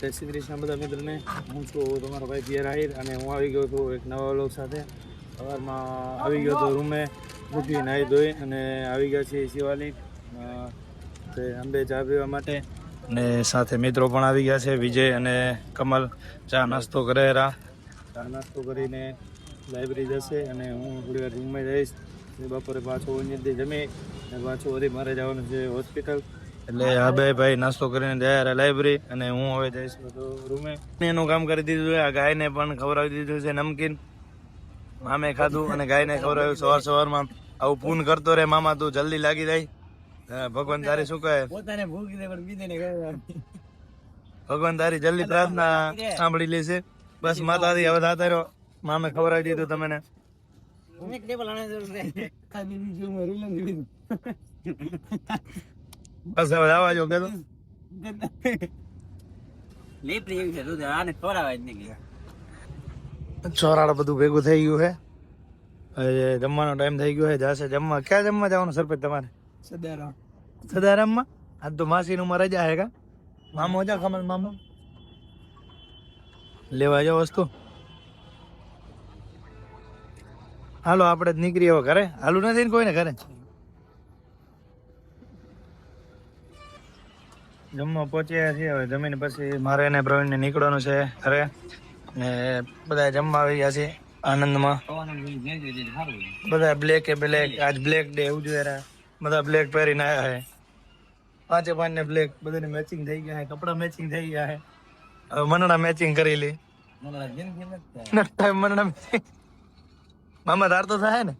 જય શ્રી કૃષ્ણ બધા મિત્રોને. હું છું તમારો ભાઈ પિયર આહિર અને હું આવી ગયો છું એક નવા વ્લોગ સાથે. સવારમાં આવી ગયો હતો રૂમે ઉઠી નાહી ધોઈ અને આવી ગયા છીએ શિવાલિક તે અંબે ચા પીવા માટે. અને સાથે મિત્રો પણ આવી ગયા છે, વિજય અને કમલ. ચા નાસ્તો કરેરા ચા નાસ્તો કરીને લાઇબ્રેરી જશે અને હું થોડી વાર રૂમમાં જઈશ. બપોરે પાછો અહીંયાથી જમી અને પાછું વળી મારે જવાનું છે હોસ્પિટલ. એટલે હવે ભાઈ નાસ્તો કરીને ગયા લાઇબ્રેરી અને હું હવે જઈશ બધો રૂમે એનું કામ કરી દીધું છે. આ ગાયને પણ ખવડાવી દીધું છે નમકીન. મામે ખાધું અને ગાયને ખવડાવ્યું સવાર સવારમાં. આવું પૂન કરતો રે મામા તું જલ્દી લાગી જાય. ભગવાન તારી શું કહે? પોતાને ભૂખ દે પણ બીજાને ભગવાન તારી જલ્દી પ્રાર્થના સાંભળી લેશે. બસ માતાજી હવે થતા રહ્યો મામે ખવડાવી દીધું તમને. ટેબલ આ. બસ હવે આવવા જો કેતો લેપડી એવી છે દૂધ આને ખવડાવાય જ નહીં ચોરાડ બધું ભેગું થઈ ગયું છે હવે જમવાનો ટાઈમ થઈ ગયો છે જાશે જમવા ક્યાં જમવા જવાનું સરપંચ તમારે સદારામ સદારામમાં આજ તો માસીનું માં રજા હે કા મામો જા કમલ મામો લેવા જાવ વસ્તુ હાલો આપણે જ નીકળીએ હવે ઘરે હાલું નથી ને કોઈને ઘરે જમવા પહોંચ્યા છીએ. હવે જમીને પછી મારે ને પ્રવીણને નીકળવાનું છે ઘરે. ને બધા જમવા આવી ગયા છે આનંદમાં. બધું બ્લેક એ બ્લેક આજ બ્લેક ડે ઉજવે બધા બ્લેક પહેરીને આવ્યા છે પાંચે પાંચ ને બ્લેક બધાને મેચિંગ થઈ ગયા છે કપડા મેચિંગ થઈ ગયા છે હવે મનડા મેચિંગ કરી લે. મને જિંદગી નથી થાય. નટ્ટા મનડા મામા તાર તો થાય ને?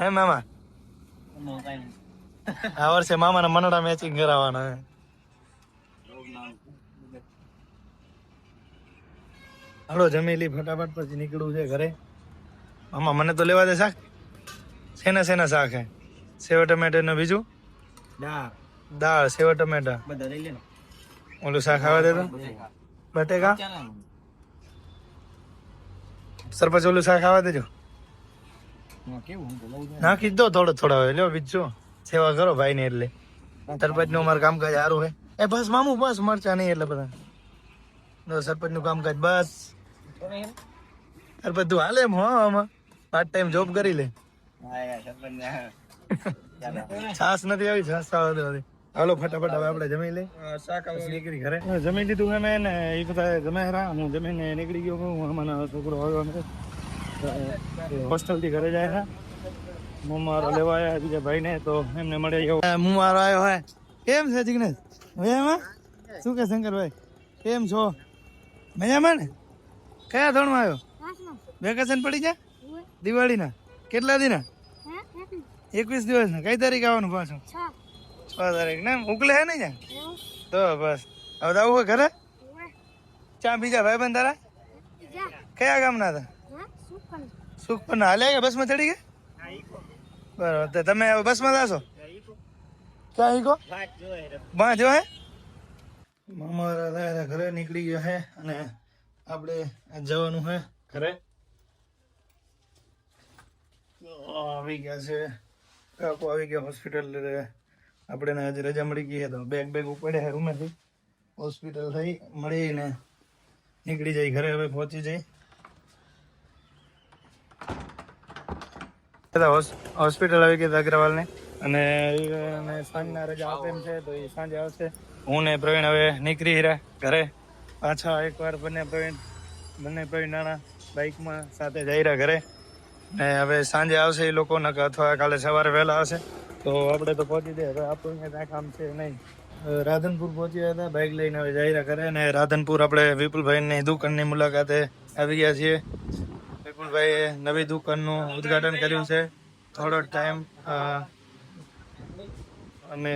હે મામા. આ વર્ષે મામાના મનડા મેચિંગ કરાવવાના છે હાલો જમેલી ફટાફટ પછી નીકળવું છે ઘરે. મામા મને તો લેવા દે શાક? શેના શેના શાક હે? સેવ ટમેટા ને બીજું? દાળ. સેવ ટમેટા. ઓલું શાક ખાવા દેતો? બટેકા. સરપંચ ઓલું શાક ખાવા દેજો. નાખી દો થોડો થોડા લ્યો બીજો સેવા કરો ભાઈ ને એટલે. સરપંચનું અમારું કામકાજ સારું હે. એ બસ મામું બસ મરચા નહીં એટલે બધા. સરપંચનું કામકાજ બસ. સરપંચ બધું હાલે એમ હો આમાં. પાર્ટ ટાઈમ જોબ કરી લે. છાસ નથી આવી છાસ ખાવા દે હાલો ફટાફટ હવે આપણે જમી લઈ પછી નીકળી ઘરે. જમી લીધું હે મેં ને એ બધા જમે રા હું જમીને નીકળી ગયો હું અમારા છોકરો આવ્યો હોસ્ટેલથી ઘરે જાય છે. હું મારો લેવા આવ્યા બીજા ભાઈ ને તો એમને મળે ગયો હું મારો આવ્યો હે. કેમ છે જિગ્નેશ? મજામાં? શું કે શંકરભાઈ? કેમ છો? મજામાં ને? કયા ધોરણમાં આવ્યો? વેકેશન પડી ગયા દિવાળીના. કેટલા દિના? એકવીસ દિવસ. ના કઈ તારીખ આવવાનું પાછું? છ. તારીખ. ને ઉકલે હે ને જ્યાં તો બસ. હવે તો આવું હોય ઘરે? ચા બીજા ભાઈ બંધ તારા કયા ગામના હતા? સુખ પણ હાલ્યા ગયા બસમાં ચડી ગયા? બરાબર. તો તમે હવે બસમાં જાશો? ક્યાં ઈકો માં જો હે મામા ઘરે નીકળી ગયો હે અને આપણે જવાનું હે ઘરે. આવી ગયા છે. કાકો આવી ગયા હોસ્પિટલ આપણે આજે રજા મળી ગઈ તો બેગ બેગ ઉપાડ્યા હે રૂમેથી હોસ્પિટલ થઈ મળીને નીકળી જાય, ઘરે હવે પહોંચી જઈ હોસ્પિટલ આવી ગયા અગ્રવાલ ને. અને સાંજના રજા આપે એમ છે, તો એ સાંજે આવશે. હું ને પ્રવીણ હવે નીકળી રહ્યા ઘરે. પાછા એકવાર બંને ભાઈ બંને ભાઈ નાના બાઇકમાં સાથે જઈ રહ્યા ઘરે. ને હવે સાંજે આવશે એ લોકો નકર અથવા કાલે સવારે વહેલા આવશે તો આપણે તો પહોંચી દે હવે આપણું ત્યાં કાંઈ કામ છે નહીં. રાધનપુર પહોંચ્યા હતા બાઇક લઈને હવે જઈ રહ્યા ઘરે. અને રાધનપુર આપણે વિપુલભાઈની દુકાનની મુલાકાતે આવી ગયા છીએ. વિપુલભાઈએ નવી દુકાનનું ઉદ્ઘાટન કર્યું છે. થોડો ટાઈમ અમે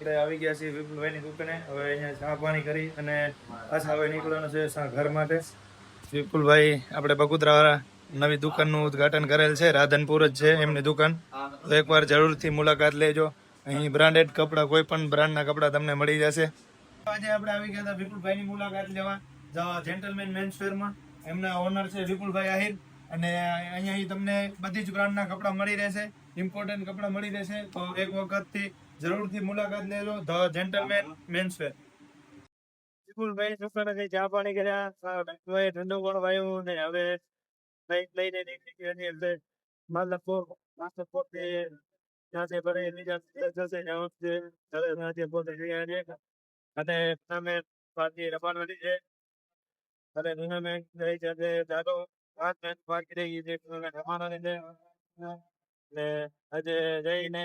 આપણે આવી ગયા છીએ વિપુલભાઈની દુકાને. હવે અહીંયા ચા પાણી કરી અને પાછા હવે નીકળવાનું છે ઘર માટે. વિપુલભાઈ આપણે બગુદરાવાળા નવી દુકાનનું ઉદ્ઘાટન કરેલ છે. રાધનપુર જ છે એમની દુકાન. તો એકવાર જરૂરથી મુલાકાત લેજો. અહીં બ્રાન્ડેડ કપડાં, કોઈ પણ બ્રાન્ડના કપડાં તમને મળી જશે. આજે આપણે આવી ગયા હતા વિપુલભાઈની મુલાકાત લેવા. જેન્ટલમેન મેન્સવેરમાં એમના ઓનર છે વિપુલભાઈ આહિર. અને અહીંયા તમને બધી જ બ્રાન્ડના કપડાં મળી રહેશે. ઇમ્પોર્ટન્ટ કપડાં મળી રહેશે. તો એક વખતથી જરૂરથી મુલાકાત લેજો ધ જેન્ટલમેન મેન્સવેર વિપુલ ભાઈ છોકરાને કઈ ચા પાણી કર્યા? ભાઈ ઠંડુ પણ વાયું ને હવે બાઈક લઈને નીકળી ગયા છે એટલે માલપુર માલપુરથી ત્યાંથી ફરી બીજા જશે જવાનું છે. હવે ત્યાંથી પોતે ગયા છે અને અમે પાર્ટી રમાડવાની છે. અને ટુર્નામેન્ટ રહી છે દાદો પાંચ મેચ બાકી રહી છે. ટુર્નામેન્ટ રમાડવાની છે. ને આજે જઈને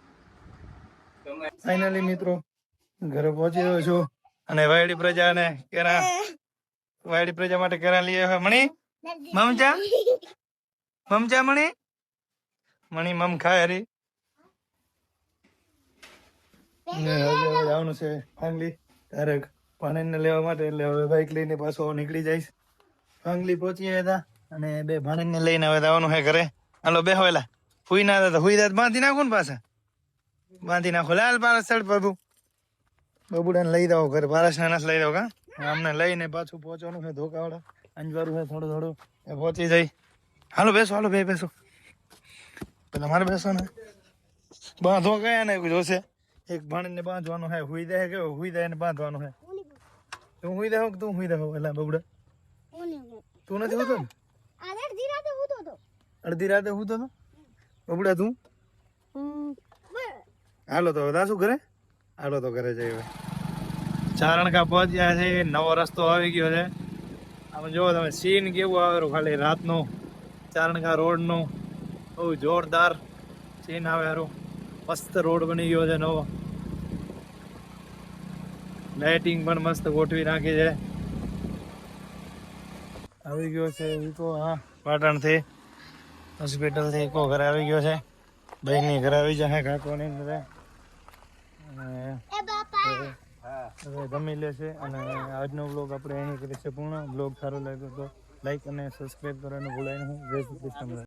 ફાઇનલી મિત્રો, ઘરે પહોંચી ગયો છું. અને વાયડી પ્રજા ને કેરા વાયડી પ્રજા માટે કેરા લઈ આવ્યા. મણી? મમચા મમચા મણી? મણી મમ ખાય હરી. જવાનું છે ફાઇનલી તારે પાણીને લેવા માટે, એટલે હવે બાઇક લઈને પાછો નીકળી જઈશ. ફાંગલી પહોંચી હતા. અને બે ભાણીને લઈને હવે જવાનું છે ઘરે. હાલો બે હોયલા હુઈ ના હતા હુઈ દાદ બાંધી નાખો ને પાછા. બાંધી નાખો લાલ પારસ ચડ પ્રભુ બબુડાને લઈ દો ઘરે. પારસને ના લઈ દો કા? અમને લઈને પાછું પહોંચવાનું છે ધોકાવાળા. અંજવારું છે થોડું થોડું. એ પહોંચી જઈ હાલો બેસો હાલો બે બેસો. પેલા મારે બેસો ને બાંધો કયા ને જોશે? એક ભાણીને બાંધવાનું છે. હુઈ દે કે હુઈ દે ને બાંધવાનું છે. તું હુઈ દે કે તું હુઈ દે હો એટલે બબુડા. તું નથી હોતો ને? અડધી રાતે હું તો? બબુડા તું? હાલો તો બધા શું કરે હાલો તો ઘરે જઈએ ચારણકા પહોંચ્યા છે, નવો રસ્તો આવી ગયો છે. આમ જુઓ તમે, સીન કેવું આવેલું ખાલી રાતનું. ચારણકા રોડનું, બહુ જોરદાર સીન આવે હારું મસ્ત રોડ બની ગયો છે નવો. લાઇટિંગ પણ મસ્ત ગોઠવી નાખી છે. આવી ગયો છે ઈકો હા, પાટણથી. હોસ્પિટલથી ઈકો ઘરે આવી ગયો છે. ભાઈની ઘરે આવી જશે, કાકોની ઘરે. અને હવે ગમી લેશે અને આજનો બ્લોગ આપણે એની છીએ પૂર્ણ. બ્લોગ સારો લાગ્યો તો લાઈક અને સબસ્ક્રાઈબ કરવાનું ભૂલાય નહીં. જય શ્રી કૃષ્ણ.